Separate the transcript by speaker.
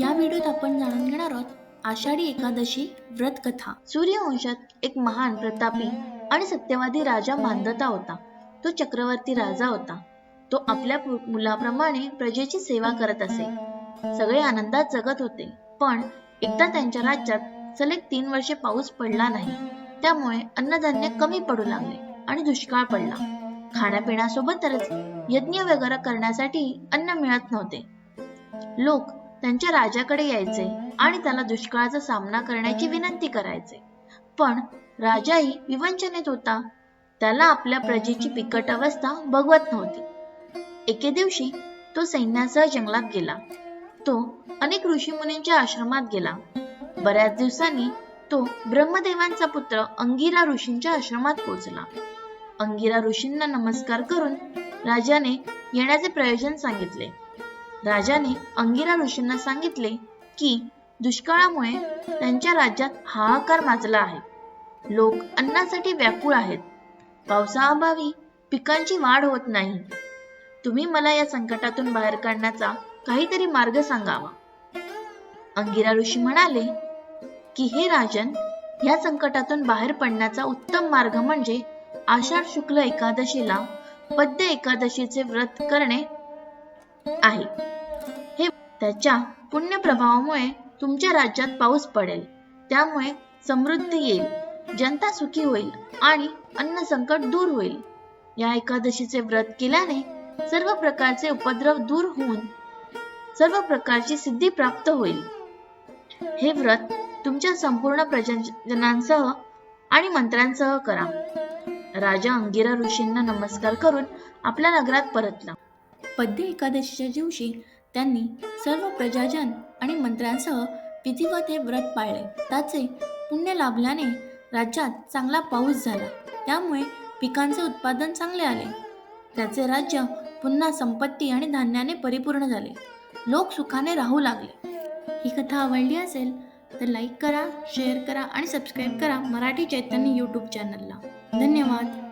Speaker 1: या व्हिडिओत आपण जाणून घेणार आहोत आषाढी एकादशी व्रत कथा सूर्यवंशात एक महान प्रतापी आणि सत्यवादी राजा मानदता होता. तो चक्रवर्ती राजा होता. तो आपल्या मुलाप्रमाणे प्रजेची सेवा करत असे. सगळे आनंदात जगत होते. पण एकदा त्यांच्या राज्यात सलग तीन वर्षे पाऊस पडला नाही. त्यामुळे अन्नधान्य कमी पडू लागले आणि दुष्काळ पडला. खाण्यापिण्यासोबतच यज्ञ वगैरे करण्यासाठी अन्न मिळत नव्हते. लोक त्यांच्या राजाकडे यायचे आणि त्याला दुष्काळाचा सामना करण्याची विनंती करायचे. पण राजाही विवंचनेत होता. त्याला आपल्या प्रजेची बिकट अवस्था बघवत नव्हती. एके दिवशी तो सैन्यासह जंगलात गेला. तो अनेक ऋषीमुनींच्या आश्रमात गेला. बऱ्याच दिवसांनी तो ब्रह्मदेवांचा पुत्र अंगिरा ऋषींच्या आश्रमात पोहोचला. अंगिरा ऋषींना नमस्कार करून राजाने येण्याचे प्रयोजन सांगितले. राजाने अंगिरा ऋषींना सांगितले की दुष्काळामुळे त्यांच्या राज्यात हाहाकार माजला आहे. लोक अन्नासाठी व्याकुळ आहेत. पावसाअभावी पिकांची वाढ होत नाही. तुम्ही मला या संकटातून बाहेर काढण्याचा काहीतरी मार्ग सांगावा. अंगिरा ऋषी म्हणाले की हे राजन या संकटातून बाहेर पडण्याचा उत्तम मार्ग म्हणजे आषाढ शुक्ल एकादशीला पद्य एकादशीचे व्रत करणे आहे. त्याच्या पुण्य प्रभावामुळे तुमच्या राज्यात पाऊस पडेल. त्यामुळे समृद्धी येईल. जनता सुखी होईल आणि अन्न संकट दूर होईल. या एकादशीचे व्रत केल्याने सर्व प्रकारचे उपद्रव दूर होऊन सर्व प्रकारची सिद्धी प्राप्त होईल. हे व्रत तुमच्या संपूर्ण प्रजनांसह आणि मंत्र्यांसह करा. राजा अंगिरा ऋषींना नमस्कार करून आपल्या नगरात परतला. पद्य एकादशीच्या दिवशी त्यांनी सर्व प्रजाजन आणि मंत्र्यांसह विधिवत हे व्रत पाळले. त्याचे पुण्य लाभल्याने राज्यात चांगला पाऊस झाला. त्यामुळे पिकांचे उत्पादन चांगले आले. त्याचे राज्य पुन्हा संपत्ती आणि धान्याने परिपूर्ण झाले. लोक सुखाने राहू लागले. ही कथा आवडली असेल तर लाईक करा शेअर करा आणि सबस्क्राईब करा मराठी चैतन्य यूट्यूब चॅनलला धन्यवाद.